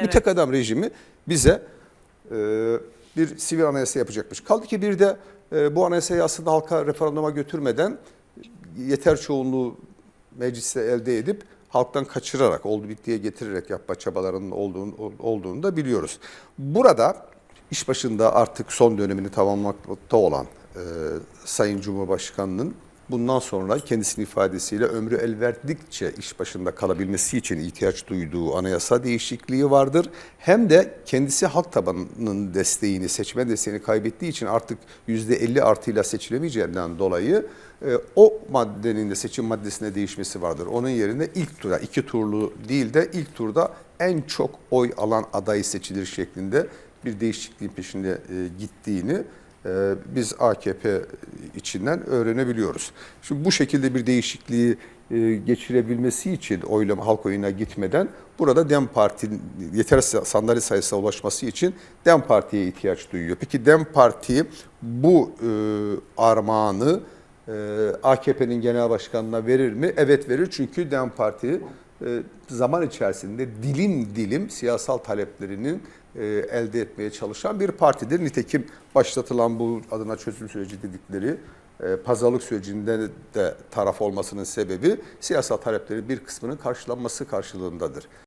Evet. Bir tek adam rejimi bize e, bir sivil anayasa yapacakmış. Kaldı ki bir de e, bu anayasayı aslında halka referanduma götürmeden yeter çoğunluğu mecliste elde edip halktan kaçırarak, oldu bittiye getirerek yapma çabalarının olduğunu, olduğunu da biliyoruz. Burada iş başında artık son dönemini tamamlamakta olan e, Sayın Cumhurbaşkanı'nın bundan sonra kendisinin ifadesiyle ömrü el verdikçe iş başında kalabilmesi için ihtiyaç duyduğu anayasa değişikliği vardır. Hem de kendisi halk tabanının desteğini, seçmen desteğini kaybettiği için artık %50 artıyla seçilemeyeceğinden dolayı e, o maddenin de seçim maddesine değişmesi vardır. Onun yerine ilk tura, iki turlu değil de ilk turda en çok oy alan aday seçilir şeklinde bir değişikliğin peşinde e, gittiğini e, biz AKP içinden öğrenebiliyoruz. Şimdi bu şekilde bir değişikliği e, geçirebilmesi için oylama halk oyuna gitmeden burada Dem Parti'nin yeterli sandalye sayısına ulaşması için Dem Parti'ye ihtiyaç duyuyor. Peki Dem Parti bu e, armağanı e, AKP'nin genel başkanına verir mi? Evet verir çünkü Dem Parti zaman içerisinde dilim dilim siyasal taleplerinin e, elde etmeye çalışan bir partidir. Nitekim başlatılan bu adına çözüm süreci dedikleri e, pazarlık sürecinde de taraf olmasının sebebi siyasal taleplerin bir kısmının karşılanması karşılığındadır.